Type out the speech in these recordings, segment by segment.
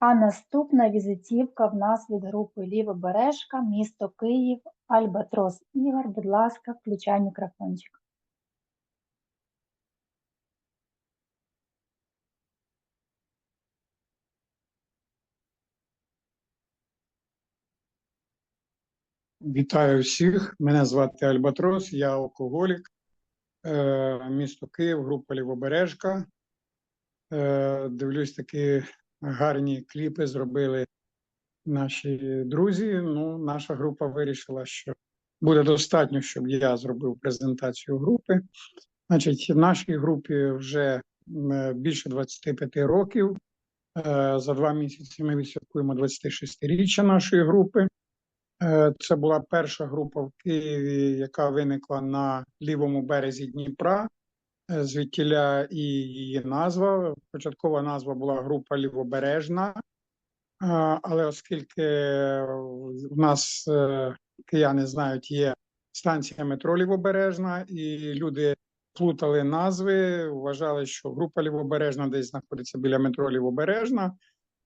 А наступна візитівка в нас від групи Лівобережка, місто Київ, Альбатрос Ігор. Будь ласка, включай мікрофончик. Вітаю всіх. Мене звати Альбатрос, я алкоголік, Е, місто Київ, група Лівобережка. Е, Дивлюсь, такі гарні кліпи зробили наші друзі. Ну, наша група вирішила, що буде достатньо, щоб я зробив презентацію групи. Значить, в нашій групі вже більше 25 років. Е, За два місяці ми відсвяткуємо 26-річчя нашої групи. Е, Це була перша група в Києві, яка виникла на лівому березі Дніпра. Е, Звідтіля і її назва. Початкова назва була група Лівобережна. Е, Але оскільки в нас е, кияни знають, є станція метро Лівобережна, і люди плутали назви, вважали, що група Лівобережна десь знаходиться біля метро Лівобережна.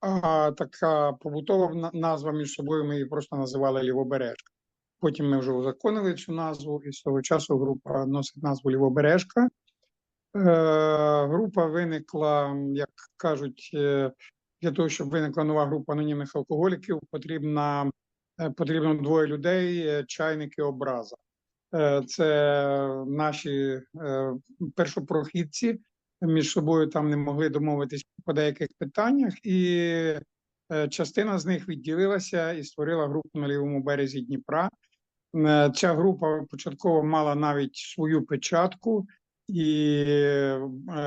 А така побутова назва між собою ми її просто називали Лівобережка. Потім ми вже узаконили цю назву, і з того часу група носить назву Лівобережка. Е, група виникла, як кажуть, е, для того, щоб виникла нова група анонімних алкоголіків, потрібна, е, потрібно двоє людей, чайник і образа. Це наші першопрохідці, між собою там не могли домовитись по деяких питаннях, і частина з них відділилася і створила групу на лівому березі Дніпра. Ця група початково мала навіть свою печатку і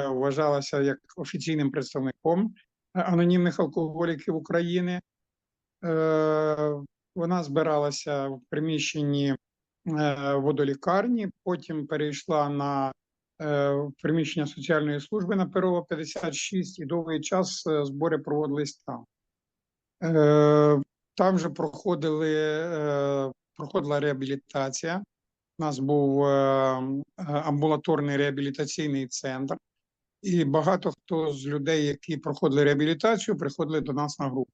вважалася як офіційним представником анонімних алкоголіків України. Вона збиралася в приміщенні е, водолікарні, потім перейшла на приміщення соціальної служби на Перова 56 і довгий час збори проводились там. Там же проходили, проходила реабілітація. У нас був е, амбулаторний реабілітаційний центр, і багато хто з людей, які проходили реабілітацію, приходили до нас на групу.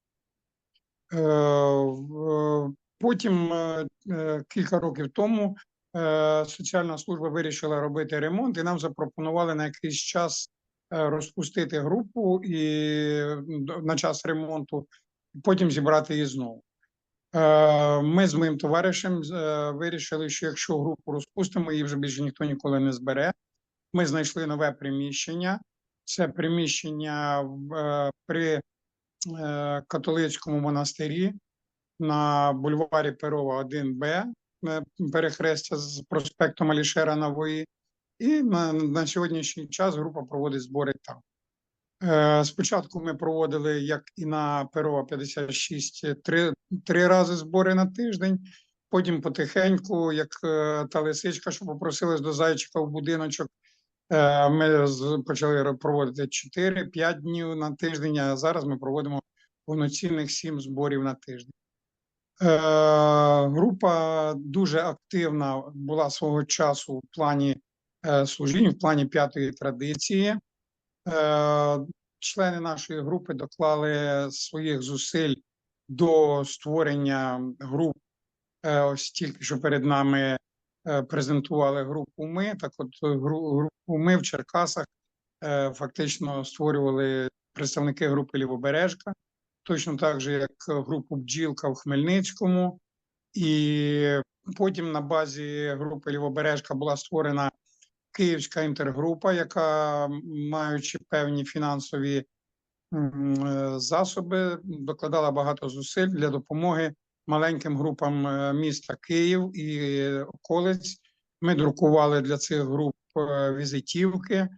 Е, Потім, е, е, кілька років тому, е, соціальна служба вирішила робити ремонт, і нам запропонували на якийсь час е, розпустити групу і на час ремонту, потім зібрати її знову. Е, Ми з моїм товаришем е, вирішили, що якщо групу розпустимо, її вже більше ніхто ніколи не збере. Ми знайшли нове приміщення. Це приміщення е, при католицькому монастирі на бульварі Перова 1Б, е, перехрестя з проспектом Алішера Нової. І на, на сьогоднішній час група проводить збори там. Е, Спочатку ми проводили, як і на Перова 56, три, три рази збори на тиждень. Потім потихеньку, як е, та лисичка, що попросилась до зайчика в будиночок, е, ми почали проводити 4-5 днів на тиждень, а зараз ми проводимо повноцінних 7 зборів на тиждень. Група дуже активна була свого часу в плані служінь, в плані п'ятої традиції. Е, Члени нашої групи доклали своїх зусиль до створення груп. Е, Ось тільки що перед нами е, презентували групу ми. Так, от гру- групу ми в Черкасах фактично створювали представники групи Лівобережка, точно так же, як групу Бджілка в Хмельницькому. І потім на базі групи Лівобережка була створена Київська інтергрупа, яка, маючи певні фінансові е, засоби, докладала багато зусиль для допомоги маленьким групам е, міста Київ і околиць. Ми друкували для цих груп е, візитівки.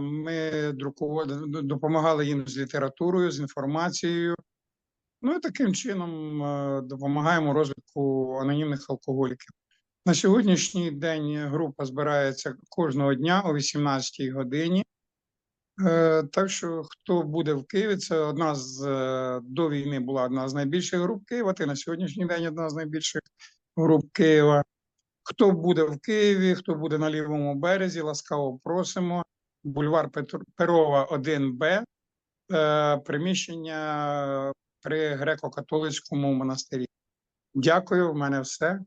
Ми друкували, допомагали їм з літературою, з інформацією. Ну і таким чином допомагаємо розвитку анонімних алкоголіків. На сьогоднішній день група збирається кожного дня о 18-й годині. Е, Так що, хто буде в Києві, це одна з е, до війни була одна з найбільших груп Києва. Ти на сьогоднішній день одна з найбільших груп Києва. Хто буде в Києві, хто буде на лівому березі, ласкаво просимо. Бульвар Перова 1Б. е, приміщення при греко-католицькому монастирі. Дякую, в мене все.